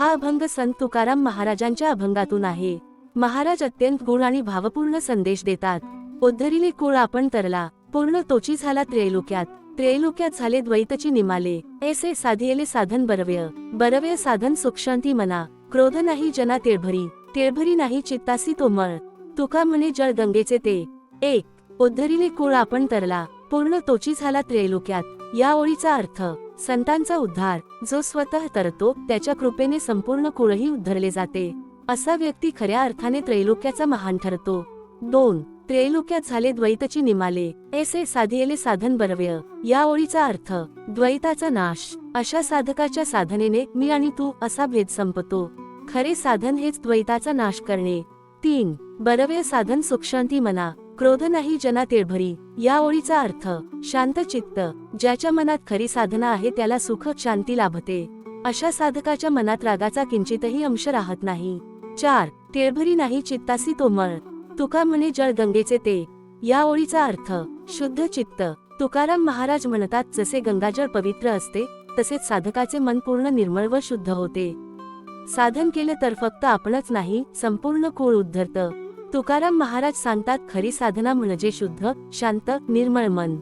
हा अभंग संत तुकाराम महाराजांच्या अभंगातून आहे. महाराज अत्यंत गुण आणि भावपूर्ण संदेश देतात. उद्धरीने कुळ आपण तरला पूर्ण तोची झाला त्रैलोक्यात. त्रैलोक्यात झाले द्वैतची निमाले. ऐसे साधियले साधन बरव्य. बरव्य साधन सुखशांती मना. क्रोध नाही जना तेळभरी तेळभरी नाही चित्तासी तो मळ. तुका म्हणे जळ गंगेचे ते. एक. उद्धरिले कुळ आपण तरला पूर्ण तोची झाला त्रैलोक्यात. या ओळीचा अर्थ संतांचा उद्धार जो स्वतः तरतो त्याच्या कृपेने संपूर्ण कुळही उद्धरले जाते. असा व्यक्ती खऱ्या अर्थाने त्रैलोक्याचा महान ठरतो. दोन त्रैलोक्यात झाले द्वैतची निमाले. ऐसे साधियले साधन बरव्य. या ओळीचा अर्थ द्वैताचा नाश. अशा साधकाच्या साधनेने मी आणि तू असा भेद संपतो. खरे साधन हेच द्वैताचा नाश करणे. तीन बरव्य साधन सुखशांती मना. क्रोध नाही जना तिळभरी या ओळीचा अर्थ शांत चित्त ज्याच्या मनात खरी साधना आहे त्याला सुख शांती लाभते. अशा साधकाच्या मनात रागाचा किंचितही अंश राहत नाही. चार तिळभरी नाही चित्तासी तोमळ तुका म्हणे जळ गंगेचे ते. या ओळीचा अर्थ शुद्ध चित्त. तुकाराम महाराज म्हणतात जसे गंगाजळ पवित्र असते तसेच साधकाचे मन पूर्ण निर्मळ व शुद्ध होते. साधन केले तर फक्त आपणच नाही संपूर्ण कुळ उद्धरतं. तुकाराम महाराज सांगतात खरी साधना म्हणजे शुद्ध शांत निर्मळ मन.